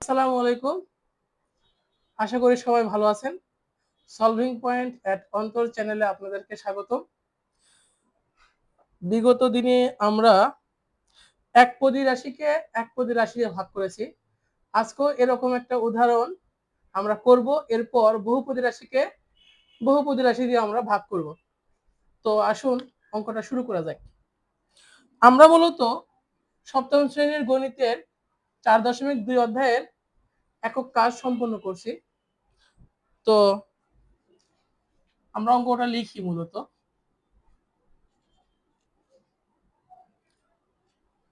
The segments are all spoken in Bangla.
আসসালামু আলাইকুম। আশা করি সবাই ভালো আছেন। সলভিং পয়েন্ট অ্যাট অন্তর চ্যানেলে আপনাদেরকে স্বাগতম। বিগত দিনে আমরা এক পদি রাশিকে এক পদি রাশি দিয়ে ভাগ করেছি। আজকেও এরকম একটা উদাহরণ আমরা করব। এরপর বহুপদী রাশিকে বহুপদী রাশি দিয়ে আমরা ভাগ করব। তো আসুন অঙ্কটা শুরু করা যাক। আমরা মূলত সপ্তম শ্রেণির গণিতের চার দশমিক দুই অধ্যায়ের একক কাজ সম্পন্ন করছি। তো আমরা অঙ্কটা লিখি মূলত।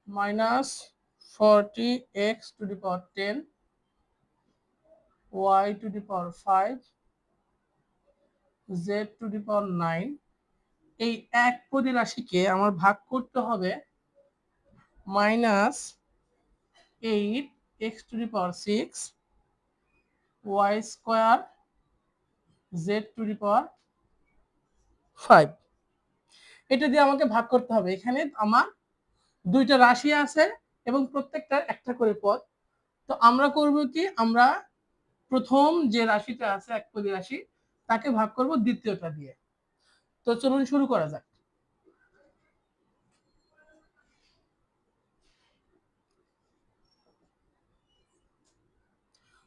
Minus forty x to the power ten, y to the power five, z to the power nine. এই এক পদি রাশিকে আমার ভাগ করতে হবে minus eight x to the power six y square z to the power five এটা দিয়ে আমাকে ভাগ করতে হবে। এখানে আমার দুইটা রাশি আছে এবং প্রত্যেকটার একটা করে পদ। তো আমরা করব কি? আমরা প্রথম যে রাশিটা আছে, এক রাশি, তাকে ভাগ করব দ্বিতীয়টা দিয়ে। তো চলুন শুরু করা যাক।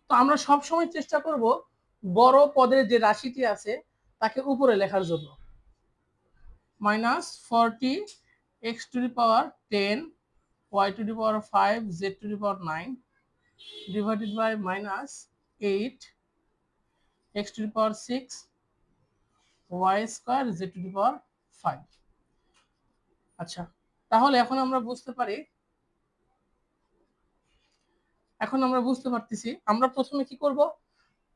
তো আমরা সব সময় চেষ্টা করব বড় পদের যে রাশিটি আছে, তাকে উপরে লেখার জন্য। Minus forty, x to the power ten, y to the power five, z to the power nine, divided by minus eight, x to the power six, y square, z to the power five. আচ্ছা তাহলে এখন আমরা বুঝতে পারি এখন আমরা বুঝতে পারতেছি, আমরা প্রথমে কি করব?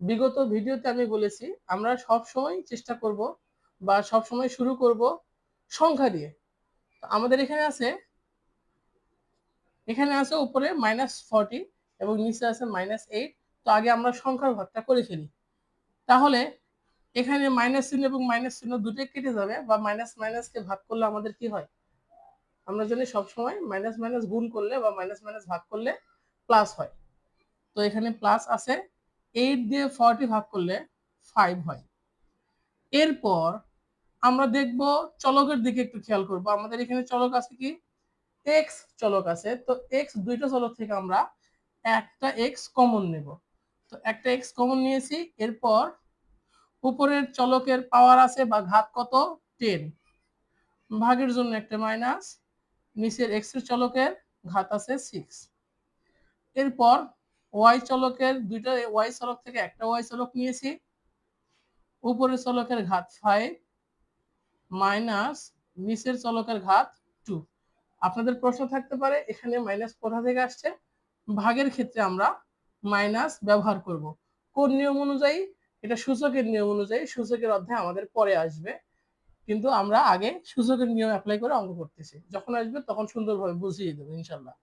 বিগত ভিডিওতে আমি বলেছি, আমরা সব সময় চেষ্টা করব বা সব সময় শুরু করব সংখ্যা দিয়ে। আমাদের এখানে আছে এখানে আছে উপরে মাইনাস ফর্টি এবং নিচে আছে মাইনাস এইট তো আগে আমরা সংখ্যার ভাগটা করে ফেলি। তাহলে এখানে মাইনাস চিহ্ন এবং মাইনাস চিহ্ন দুটোই কেটে যাবে বা মাইনাস মাইনাসকে ভাগ করলে আমাদের কি হয়? আমরা জানি সবসময় মাইনাস মাইনাস গুণ করলে বা মাইনাস মাইনাস ভাগ করলে প্লাস হয়। তো এখানে প্লাস আছে এইট দিয়ে ফর্টি ভাগ করলে ফাইভ হয়। এরপর আমরা দেখব চলকের দিকে একটু খেয়াল করব। আমাদের এখানে চলক আছে কি? এক্স চলক আছে। তো এক্স দুইটা চলক থেকে আমরা একটা এক্স কমন নেব। তো একটা এক্স কমন নিয়েছি। এরপর উপরের চলকের পাওয়ার আছে বা ঘাত কত? টেন ভাগের জন্য একটা মাইনাস নিচের এক্সের চলকের ঘাত আছে সিক্স এরপর ওয়াই চলকের দুইটা ওয়াই চলক থেকে একটা ওয়াই চলক নিয়েছি। উপরের চলকের ঘাত ফাইভ মাইনাস নিচের চলকের ঘাত টু আপনাদের প্রশ্ন থাকতে পারে, এখানে মাইনাস কোথা থেকে আসছে? ভাগের ক্ষেত্রে আমরা মাইনাস ব্যবহার করব। কোন নিয়ম অনুযায়ী? এটা সূচকের নিয়ম অনুযায়ী, সূচকের অধ্যায় আমাদের পরে আসবে। কিন্তু আমরা আগে সূচকের নিয়ম অ্যাপ্লাই করে অঙ্ক করতেছি। যখন আসবে তখন সুন্দরভাবে বুঝিয়ে দেবো, ইনশাল্লাহ।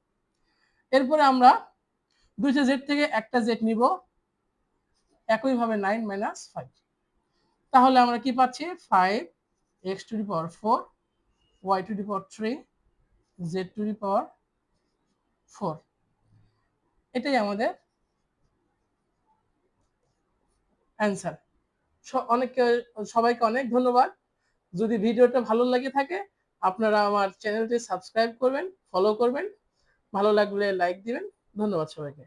এরপরে আমরা দুইটা জেড থেকে একটা জেড নিব। একইভাবে নাইন মাইনাস ফাইভ তাহলে আমরা কি পাচ্ছি? Five x to the power four y to the power three z to the power four এটাই আমাদের অ্যান্সার অনেককে, সবাইকে অনেক ধন্যবাদ। যদি ভিডিওটা ভালো লাগে থাকে, আপনারা আমার চ্যানেলটি সাবস্ক্রাইব করবেন ফলো করবেন। ভালো লাগলে লাইক দিবেন। ধন্যবাদ সবাইকে।